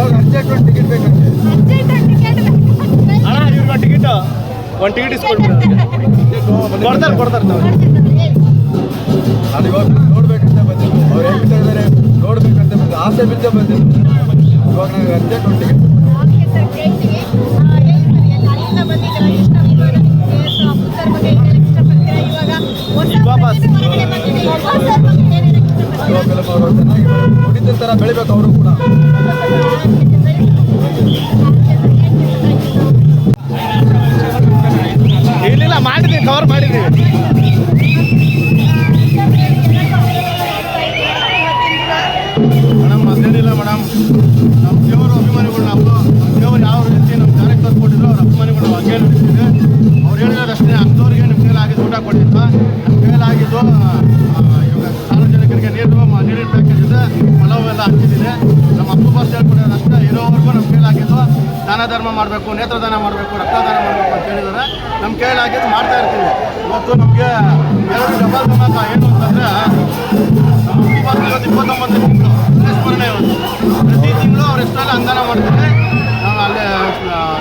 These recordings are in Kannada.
ಒಂದು ಟಿಕೆಟ್ ಬೇಕಂತೆ ಅಣ್ಣ ಇವ್ರಿಗೆ ಟಿಕೆಟ್ ಒಂದು ಟಿಕೆಟ್ ಇಸ್ಕೊಡ್ಬಿಡಿ ಅವ್ರಿಗೆ ಕೊಡ್ತಾರೆ ಕೊಡ್ತಾರೆ ನಾವು ನಾನು ಇವಾಗ ನೋಡ್ಬೇಕಂತ ಬಂದಿದ್ದು ಅವ್ರು ಹೇಳ್ತಾ ಬಿಟ್ಟಿದ್ದಾರೆ ನೋಡ್ಬೇಕಂತ ಬಂದು ಆಸೆ ಬಿದ್ದೇ ಬಂದಿದ್ದು ಇವಾಗ ನನಗೆ ಅರ್ಜೆಂಟ್ ಒಂದು ಟಿಕೆಟ್ ಚೆನ್ನಾಗಿ ಕುಡಿದ ಥರ ಬೆಳಿಬೇಕು ಅವರು ಕೂಡ. ಇಲ್ಲಿಲ್ಲ ಮಾಡಿದ್ವಿ ಕವರ್ ಮಾಡಿದ್ದೀವಿ. ನಮ್ಮ ಅಪ್ಪ ಬಾಸ್ ಹೇಳ್ಕೊಡೋದು ಅಷ್ಟೇ ಇರೋವರೆಗೂ ನಮ್ಮ ಕೈಲಾಗಿದ್ದು ದಾನ ಧರ್ಮ ಮಾಡಬೇಕು ನೇತ್ರದಾನ ಮಾಡಬೇಕು ರಕ್ತದಾನ ಮಾಡಬೇಕು ಅಂತ ಹೇಳಿದರೆ ನಮ್ಮ ಕೈಲಾಗಿದ್ದು ಮಾಡ್ತಾ ಇರ್ತೀವಿ. ಇವತ್ತು ನಮಗೆ ಎರಡು ಡಬಲ್ ಧಮಾಕ ಏನು ಅಂತಂದರೆ ಇವತ್ತು ಇಪ್ಪತ್ತೊಂಬತ್ತು ತಿಂಗಳು ಸ್ಮರಣೆ ಇವತ್ತು. ಪ್ರತಿ ತಿಂಗಳು ಅವ್ರ ಹೆಸರಲ್ಲಿ ಅನುದಾನ ಮಾಡ್ತಾರೆ. ಅಲ್ಲಿ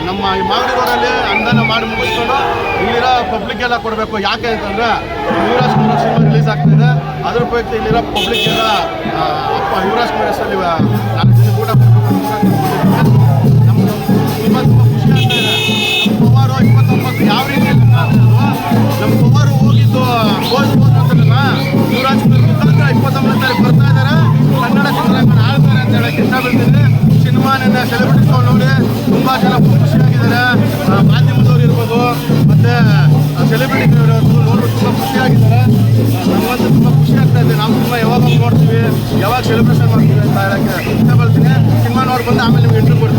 ನಮ್ಮ ಈ ಮಾಗಡಿ ರೋಡಲ್ಲಿ ಮಾಡಿ ಮುಗಿಸ್ಕೊಂಡು ಇಲ್ಲಿರೋ ಪಬ್ಲಿಕ್ ಎಲ್ಲ ಕೊಡಬೇಕು. ಯಾಕೆ ಅಂತಂದರೆ ಯುವರಾಜ್ ಕುಮಾರ್ ಸಿನಿಮಾ ರಿಲೀಸ್ ಆಗ್ತಿದೆ ಅದ್ರ ಉಪಯುಕ್ತ ಇಲ್ಲಿರೋ ಪಬ್ಲಿಕ್ ಎಲ್ಲ ಆ, ಅಪ್ಪ ಯುವರಾಜ್ ಕುಮಾರ್ ಹೆಸರಲ್ಲಿ ಜನ ಊಟ ತುಂಬ ಖುಷಿ ಆಗ್ತಾ ನಮ್ಮ ಪವಾರು ಇಪ್ಪತ್ತೊಂಬತ್ತು ಯಾವ ರೀತಿ ನಮ್ಮ ಪವಾರು ಹೋಗಿದ್ದು ಹೋಗಿ ಹೋದ್ರಂತಲ್ಲ ಯುವರಾಜ್ ಇಪ್ಪತ್ತೊಂಬತ್ತು ತಾರೀಕು ಬರ್ತಾ ಇದ್ದಾರೆ ಕನ್ನಡ ಚಿತ್ರರಂಗನ ಆಳ್ತಾರೆ ಅಂತ ಹೇಳಕ್ಕೆ ಇಷ್ಟಪಡ್ತೀನಿ ಸಿನಿಮಾನಿಂದ ಸೆಲೆಬ್ರಿಟೀಸ್ಗಳು ನೋಡಿ ತುಂಬ ಜನ ಖುಷಿಯಾಗಿದ್ದಾರೆ ಮಾಧ್ಯಮದವ್ರು ಇರ್ಬೋದು ಮತ್ತು ಸೆಲೆಬ್ರಿಟಿಗಳು ಯಾವಾಗ ಸೆಲೆಬ್ರೇಷನ್ ಮಾಡ್ತೀವಿ ಅಂತ ಹೇಳಕ್ಕೆ ಇಷ್ಟಪಡ್ತೀನಿ. ಸಿನಿಮಾ ನೋಡಿ ಬಂದು ಆಮೇಲೆ ನಿಮ್ಗೆ ಇಂಟ್ರ್ಯೂ ಕೊಡ್ತೀವಿ